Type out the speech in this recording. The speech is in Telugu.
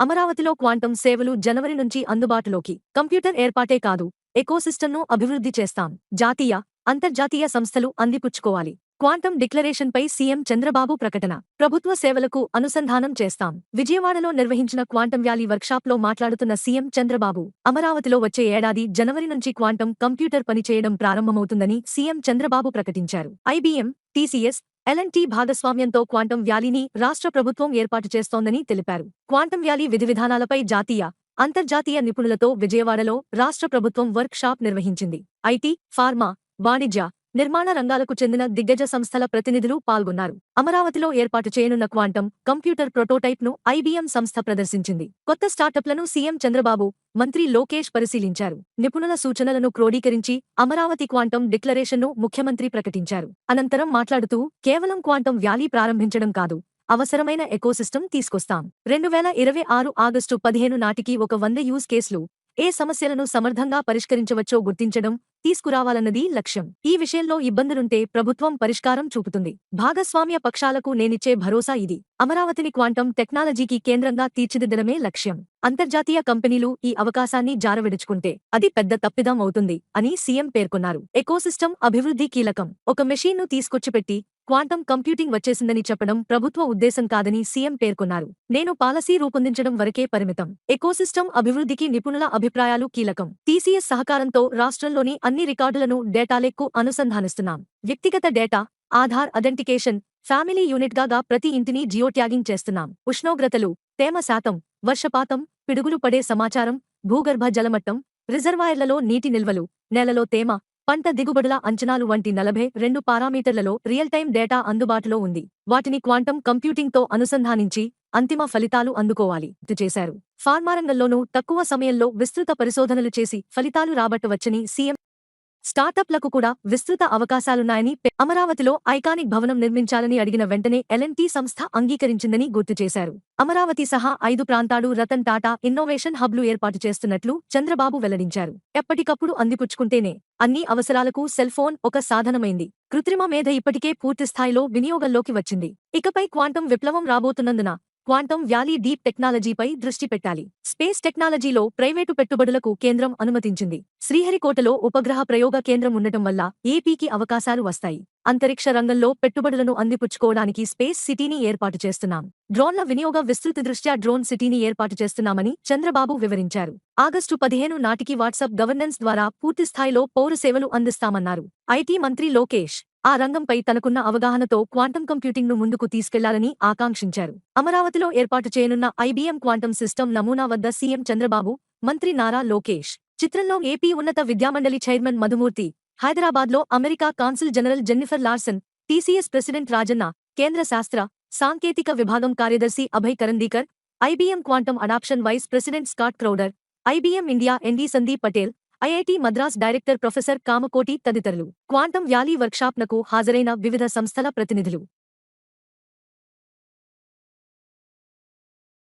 అమరావతిలో క్వాంటం సేవలు జనవరి నుంచి అందుబాటులోకి. కంప్యూటర్ ఏర్పాటే కాదు ఎకోసిస్టమ్ను అభివృద్ధి చేస్తాం. జాతీయ అంతర్జాతీయ సంస్థలు అందిపుచ్చుకోవాలి. క్వాంటం డిక్లరేషన్పై సీఎం చంద్రబాబు ప్రకటన. ప్రభుత్వ సేవలకు అనుసంధానం చేస్తాం. విజయవాడలో నిర్వహించిన క్వాంటం వ్యాలీ వర్క్షాప్లో మాట్లాడుతున్న సీఎం చంద్రబాబు అమరావతిలో వచ్చే ఏడాది జనవరి నుంచి క్వాంటం కంప్యూటర్ పనిచేయడం ప్రారంభమవుతుందని సీఎం చంద్రబాబు ప్రకటించారు. ఐబీఎం టీసీఎస్ ఎల్ఎన్టీ భాగస్వామ్యంతో క్వాంటం వ్యాలీని రాష్ట్ర ప్రభుత్వం ఏర్పాటు చేస్తోందని తెలిపారు. క్వాంటం వ్యాలీ విధి విధానాలపై జాతీయ అంతర్జాతీయ నిపుణులతో విజయవాడలో రాష్ట్ర ప్రభుత్వం వర్క్ షాప్ నిర్వహించింది. ఐటీ ఫార్మా వాణిజ్య నిర్మాణ రంగాలకు చెందిన దిగ్గజ సంస్థల ప్రతినిధులు పాల్గొన్నారు. అమరావతిలో ఏర్పాటు చేయనున్న క్వాంటం కంప్యూటర్ ప్రోటోటైప్ను ఐబీఎం సంస్థ ప్రదర్శించింది. కొత్త స్టార్టప్లను సీఎం చంద్రబాబు మంత్రి లోకేష్ పరిశీలించారు. నిపుణుల సూచనలను క్రోడీకరించి అమరావతి క్వాంటం డిక్లరేషన్ను ముఖ్యమంత్రి ప్రకటించారు. అనంతరం మాట్లాడుతూ కేవలం క్వాంటం వ్యాలీ ప్రారంభించడం కాదు అవసరమైన ఎకోసిస్టమ్ తీసుకొస్తాం. రెండు వేల ఇరవై ఆరు ఆగస్టు పదిహేను నాటికి ఒక వంద యూజ్ కేసులు ఏ సమస్యలను సమర్థంగా పరిష్కరించవచ్చో గుర్తించడం తీసుకురావాలన్నది లక్ష్యం. ఈ విషయంలో ఇబ్బందులుంటే ప్రభుత్వం పరిష్కారం చూపుతుంది. భాగస్వామ్య పక్షాలకు నేనిచ్చే భరోసా ఇది. అమరావతిని క్వాంటం టెక్నాలజీకి కేంద్రంగా తీర్చిదిద్దడమే లక్ష్యం. అంతర్జాతీయ కంపెనీలు ఈ అవకాశాన్ని జారవిడుచుకుంటే అది పెద్ద తప్పిదం అవుతుంది అని సీఎం పేర్కొన్నారు. ఎకోసిస్టమ్ అభివృద్ధి కీలకం. ఒక మెషీన్ను తీసుకొచ్చిపెట్టి క్వాంటం కంప్యూటింగ్ వచ్చేసిందని చెప్పడం ప్రభుత్వ ఉద్దేశం కాదని సీఎం పేర్కొన్నారు. నేను పాలసీ రూపొందించడం వరకే పరిమితం. ఎకోసిస్టమ్ అభివృద్ధికి నిపుణుల అభిప్రాయాలు కీలకం. టీసీఎస్ సహకారంతో రాష్ట్రంలోని అన్ని రికార్డులను డేటాలెక్కు అనుసంధానిస్తున్నాం. వ్యక్తిగత డేటా ఆధార్ అథెంటికేషన్ ఫ్యామిలీ యూనిట్గా ప్రతి ఇంటిని జియోట్యాగింగ్ చేస్తున్నాం. ఉష్ణోగ్రతలు తేమ శాతం వర్షపాతం పిడుగులు పడే సమాచారం భూగర్భ జలమట్టం రిజర్వాయర్లలో నీటి నిల్వలు నేలలో తేమ పంట దిగుబడుల అంచనాలు వంటి నలభై రెండు పారామీటర్లలో రియల్ టైం డేటా అందుబాటులో ఉంది. వాటిని క్వాంటం కంప్యూటింగ్తో అనుసంధానించి అంతిమ ఫలితాలు అందుకోవాలి. చేశారు. ఫార్మారంగంలోనూ తక్కువ సమయంలో విస్తృత పరిశోధనలు చేసి ఫలితాలు రాబట్టవచ్చని సీఎం స్టార్టప్లకు కూడా విస్తృత అవకాశాలున్నాయని అమరావతిలో ఐకానిక్ భవనం నిర్మించాలని అడిగిన వెంటనే ఎల్ఎన్టీ సంస్థ అంగీకరించిందని గుర్తు చేశారు. అమరావతి సహా ఐదు ప్రాంతాలు రతన్ టాటా ఇన్నోవేషన్ హబ్లు ఏర్పాటు చేస్తున్నట్లు చంద్రబాబు వెల్లడించారు. ఎప్పటికప్పుడు అందిపుచ్చుకుంటేనే అన్ని అవసరాలకు సెల్ ఫోన్ ఒక సాధనమైంది. కృత్రిమ మేధ ఇప్పటికే పూర్తిస్థాయిలో వినియోగంలోకి వచ్చింది. ఇకపై క్వాంటం విప్లవం రాబోతున్నందున క్వాంటం వ్యాలీ డీప్ టెక్నాలజీపై దృష్టి పెట్టాలి. స్పేస్ టెక్నాలజీలో ప్రైవేటు పెట్టుబడులకు కేంద్రం అనుమతించింది. శ్రీహరికోటలో ఉపగ్రహ ప్రయోగ కేంద్రం ఉండటం వల్ల ఏపీకి అవకాశాలు వస్తాయి. అంతరిక్ష రంగంలో పెట్టుబడులను అందిపుచ్చుకోవడానికి స్పేస్ సిటీని ఏర్పాటు చేస్తున్నాం. డ్రోన్ల వినియోగ విస్తృత దృష్ట్యా డ్రోన్ సిటీని ఏర్పాటు చేస్తున్నామని చంద్రబాబు వివరించారు. ఆగస్టు పదిహేను నాటికి వాట్సాప్ గవర్నెన్స్ ద్వారా పూర్తిస్థాయిలో పౌర సేవలు అందిస్తామన్నారు. ఐటీ మంత్రి లోకేష్ ఆ రంగంపై తనకున్న అవగాహనతో క్వాంటం కంప్యూటింగ్ను ముందుకు తీసుకెళ్ళాలని ఆకాంక్షించారు. అమరావతిలో ఏర్పాటు చేయనున్న ఐబీఎం క్వాంటం సిస్టమ్ నమూనా వద్ద సీఎం చంద్రబాబు మంత్రి నారా లోకేష్ చిత్రంలో ఏపీ ఉన్నత విద్యామండలి చైర్మన్ మధుమూర్తి హైదరాబాద్లో America consul general Jennifer Larson TCS president Rajanna కేంద్ర శాస్త్ర సాంకేతిక విభాగం కార్యదర్శి Abhay Karandikar IBM quantum adoption vice president Scott Crowder IBM India MD Sandeep Patel IIT Madras director professor Kamakoti తదితరులు. క్వాంటం వ్యాలీ వర్క్షాప్నకు హాజరైన వివిధ సంస్థల ప్రతినిధులు.